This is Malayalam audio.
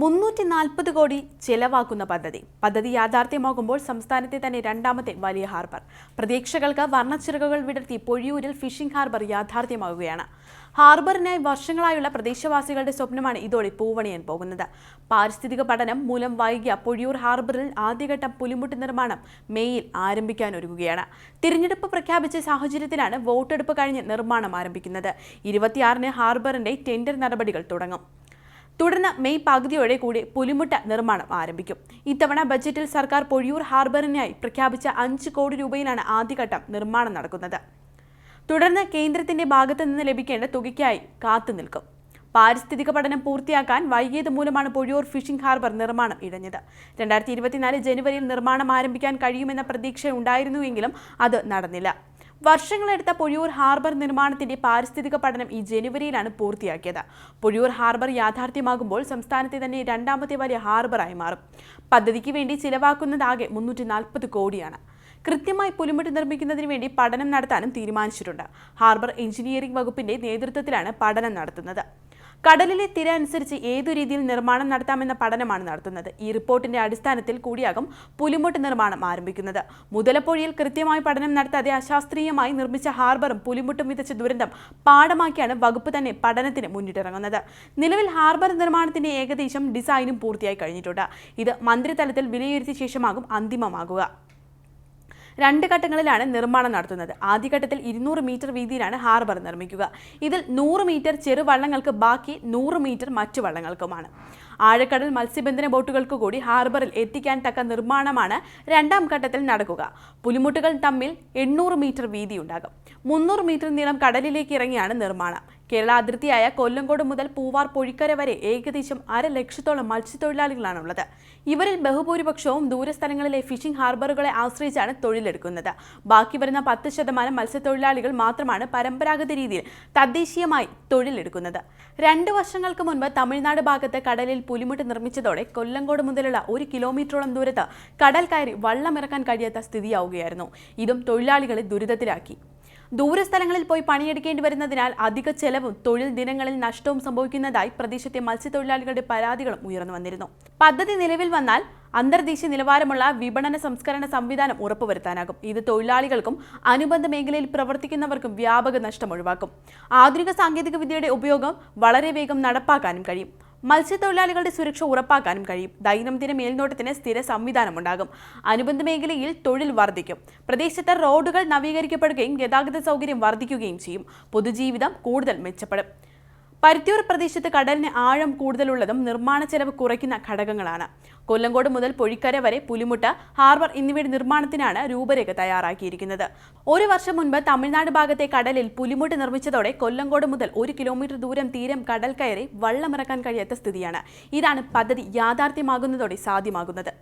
മുന്നൂറ്റി നാൽപ്പത് കോടി ചെലവാക്കുന്ന പദ്ധതി. പദ്ധതി യാഥാർത്ഥ്യമാകുമ്പോൾ സംസ്ഥാനത്തെ തന്നെ രണ്ടാമത്തെ വലിയ ഹാർബർ. പ്രതീക്ഷകൾക്ക് വർണച്ചിറകുകൾ വിടർത്തി പൊഴിയൂരിൽ ഫിഷിംഗ് ഹാർബർ യാഥാർത്ഥ്യമാവുകയാണ്. ഹാർബറിനായി വർഷങ്ങളായുള്ള പ്രദേശവാസികളുടെ സ്വപ്നമാണ് ഇതോടെ പൂവണിയാൻ പോകുന്നത്. പാരിസ്ഥിതിക പഠനം മൂലം വൈകിയ പൊഴിയൂർ ഹാർബറിൽ ആദ്യഘട്ടം പുലിമുട്ട് നിർമ്മാണം മേയിൽ ആരംഭിക്കാനൊരുങ്ങുകയാണ്. തിരഞ്ഞെടുപ്പ് പ്രഖ്യാപിച്ച സാഹചര്യത്തിലാണ് വോട്ടെടുപ്പ് കഴിഞ്ഞ് നിർമ്മാണം ആരംഭിക്കുന്നത്. ഇരുപത്തിയാറിന് ഹാർബറിന്റെ ടെൻഡർ നടപടികൾ തുടങ്ങും. തുടർന്ന് മെയ് പകുതിയോടെ കൂടി പുലിമുട്ട നിർമ്മാണം ആരംഭിക്കും. ഇത്തവണ ബജറ്റിൽ സർക്കാർ പൊഴിയൂർ ഹാർബറിനായി പ്രഖ്യാപിച്ച അഞ്ച് കോടി രൂപയിലാണ് ആദ്യഘട്ടം നിർമ്മാണം നടക്കുന്നത്. തുടർന്ന് കേന്ദ്രത്തിന്റെ ഭാഗത്തു നിന്ന് ലഭിക്കേണ്ട തുകയ്ക്കായി കാത്തുനിൽക്കും പാരിസ്ഥിതിക പഠനം പൂർത്തിയാക്കാൻ വൈകിയത് മൂലമാണ് പൊഴിയൂർ ഫിഷിംഗ് ഹാർബർ നിർമ്മാണം ഇഴഞ്ഞത്. രണ്ടായിരത്തി ഇരുപത്തിനാല് ജനുവരിയിൽ നിർമ്മാണം ആരംഭിക്കാൻ കഴിയുമെന്ന പ്രതീക്ഷ ഉണ്ടായിരുന്നുവെങ്കിലും അത് നടന്നില്ല. വർഷങ്ങളെടുത്ത പൊഴിയൂർ ഹാർബർ നിർമ്മാണത്തിന്റെ പാരിസ്ഥിതിക പഠനം ഈ ജനുവരിയിലാണ് പൂർത്തിയാക്കിയത്. പൊഴിയൂർ ഹാർബർ യാഥാർത്ഥ്യമാകുമ്പോൾ സംസ്ഥാനത്തെ തന്നെ രണ്ടാമത്തെ വലിയ ഹാർബറായി മാറും. പദ്ധതിക്ക് വേണ്ടി ചിലവാക്കുന്നതാകെ മുന്നൂറ്റി നാൽപ്പത് കോടിയാണ്. കൃത്യമായി പുലിമുട്ട് നിർമ്മിക്കുന്നതിന് വേണ്ടി പഠനം നടത്താനും തീരുമാനിച്ചിട്ടുണ്ട്. ഹാർബർ എഞ്ചിനീയറിംഗ് വകുപ്പിന്റെ നേതൃത്വത്തിലാണ് പഠനം നടത്തുന്നത്. കടലിലെ തിര അനുസരിച്ച് ഏതു രീതിയിൽ നിർമ്മാണം നടത്താമെന്ന പഠനമാണ് നടത്തുന്നത്. ഈ റിപ്പോർട്ടിന്റെ അടിസ്ഥാനത്തിൽ കൂടിയാകും പുലിമുട്ട് നിർമ്മാണം ആരംഭിക്കുന്നത്. മുതലപ്പൊഴിയിൽ കൃത്യമായി പഠനം നടത്താതെ അശാസ്ത്രീയമായി നിർമ്മിച്ച ഹാർബറും പുലിമുട്ടും വിതച്ച ദുരന്തം പാഠമാക്കിയാണ് വകുപ്പ് തന്നെ പഠനത്തിന് മുന്നിട്ടിറങ്ങുന്നത്. നിലവിൽ ഹാർബർ നിർമ്മാണത്തിന്റെ ഏകദേശം ഡിസൈനും പൂർത്തിയായി കഴിഞ്ഞിട്ടുണ്ട്. ഇത് മന്ത്രിതലത്തിൽ വിലയിരുത്തിയ ശേഷമാകും അന്തിമമാകുക. രണ്ട് ഘട്ടങ്ങളിലാണ് നിർമ്മാണം നടത്തുന്നത്. ആദ്യഘട്ടത്തിൽ ഇരുന്നൂറ് മീറ്റർ വീതിയിലാണ് ഹാർബർ നിർമ്മിക്കുക. ഇതിൽ നൂറ് മീറ്റർ ചെറുവള്ളങ്ങൾക്ക് ബാക്കി നൂറ് മീറ്റർ മറ്റു വള്ളങ്ങൾക്കുമാണ്. ആഴക്കടൽ മത്സ്യബന്ധന ബോട്ടുകൾക്ക് കൂടി ഹാർബറിൽ എത്തിക്കാൻ തക്ക നിർമ്മാണമാണ് രണ്ടാം ഘട്ടത്തിൽ നടക്കുക. പുലിമുട്ടുകൾ തമ്മിൽ എണ്ണൂറ് മീറ്റർ വീതി ഉണ്ടാകും മുന്നൂറ് മീറ്റർ നീളം കടലിലേക്ക് ഇറങ്ങിയാണ് നിർമ്മാണം. കേരള അതിർത്തിയായ കൊല്ലങ്കോട് മുതൽ പൂവാർ പൊഴിക്കര വരെ ഏകദേശം അര ലക്ഷത്തോളം മത്സ്യത്തൊഴിലാളികളാണുള്ളത്. ഇവരിൽ ബഹുഭൂരിപക്ഷവും ദൂരസ്ഥലങ്ങളിലെ ഫിഷിംഗ് ഹാർബറുകളെ ആശ്രയിച്ചാണ് തൊഴിലെടുക്കുന്നത്. ബാക്കി വരുന്ന പത്ത് ശതമാനം മത്സ്യത്തൊഴിലാളികൾ മാത്രമാണ് പരമ്പരാഗത രീതിയിൽ തദ്ദേശീയമായി തൊഴിലെടുക്കുന്നത്. രണ്ട് വർഷങ്ങൾക്ക് മുൻപ് തമിഴ്നാട് ഭാഗത്ത് കടലിൽ പുലിമുട്ട് നിർമ്മിച്ചതോടെ കൊല്ലങ്കോട് മുതലുള്ള ഒരു കിലോമീറ്ററോളം ദൂരത്ത് കടൽ കയറി വള്ളമിറക്കാൻ കഴിയാത്ത സ്ഥിതിയാവുകയായിരുന്നു. ഇതും തൊഴിലാളികളെ ദുരിതത്തിലാക്കി. ദൂരസ്ഥലങ്ങളിൽ പോയി പണിയെടുക്കേണ്ടി വരുന്നതിനാൽ അധിക ചെലവും തൊഴിൽ ദിനങ്ങളിൽ നഷ്ടവും സംഭവിക്കുന്നതായി പ്രദേശത്തെ മത്സ്യത്തൊഴിലാളികളുടെ പരാതികളും ഉയർന്നു വന്നിരുന്നു. പദ്ധതി നിലവിൽ വന്നാൽ അന്തർദേശീയ നിലവാരമുള്ള വിപണന സംസ്കരണ സംവിധാനം ഉറപ്പുവരുത്താനാകും. ഇത് തൊഴിലാളികൾക്കും അനുബന്ധ മേഖലയിൽ പ്രവർത്തിക്കുന്നവർക്കും വ്യാപക നഷ്ടം ഒഴിവാക്കും. ആധുനിക സാങ്കേതിക വിദ്യയുടെ ഉപയോഗം വളരെ വേഗം നടപ്പാക്കാനും കഴിയും. മത്സ്യത്തൊഴിലാളികളുടെ സുരക്ഷ ഉറപ്പാക്കാനും കഴിയും. ദൈനംദിന മേൽനോട്ടത്തിന് സ്ഥിര സംവിധാനമുണ്ടാകും. അനുബന്ധ മേഖലയിൽ തൊഴിൽ വർദ്ധിക്കും. പ്രദേശത്തെ റോഡുകൾ നവീകരിക്കപ്പെടുകയും ഗതാഗത സൗകര്യം വർദ്ധിക്കുകയും ചെയ്യും. പൊതുജീവിതം കൂടുതൽ മെച്ചപ്പെടും. പരുത്തിയൂർ പ്രദേശത്ത് കടലിന് ആഴം കൂടുതലുള്ളതും നിർമ്മാണ ചെലവ് കുറയ്ക്കുന്ന ഘടകങ്ങളാണ്. കൊല്ലങ്കോട് മുതൽ പൊഴിക്കര വരെ പുലിമുട്ട ഹാർബർ എന്നിവയുടെ നിർമ്മാണത്തിനാണ് രൂപരേഖ തയ്യാറാക്കിയിരിക്കുന്നത്. ഒരു വർഷം മുൻപ് തമിഴ്നാട് ഭാഗത്തെ കടലിൽ പുലിമുട്ട് നിർമ്മിച്ചതോടെ കൊല്ലങ്കോട് മുതൽ ഒരു കിലോമീറ്റർ ദൂരം തീരം കടൽ കയറി വള്ളമിറക്കാൻ കഴിയാത്ത സ്ഥിതിയാണ്. ഇതാണ് പദ്ധതി യാഥാർത്ഥ്യമാകുന്നതോടെ സാധ്യമാകുന്നത്.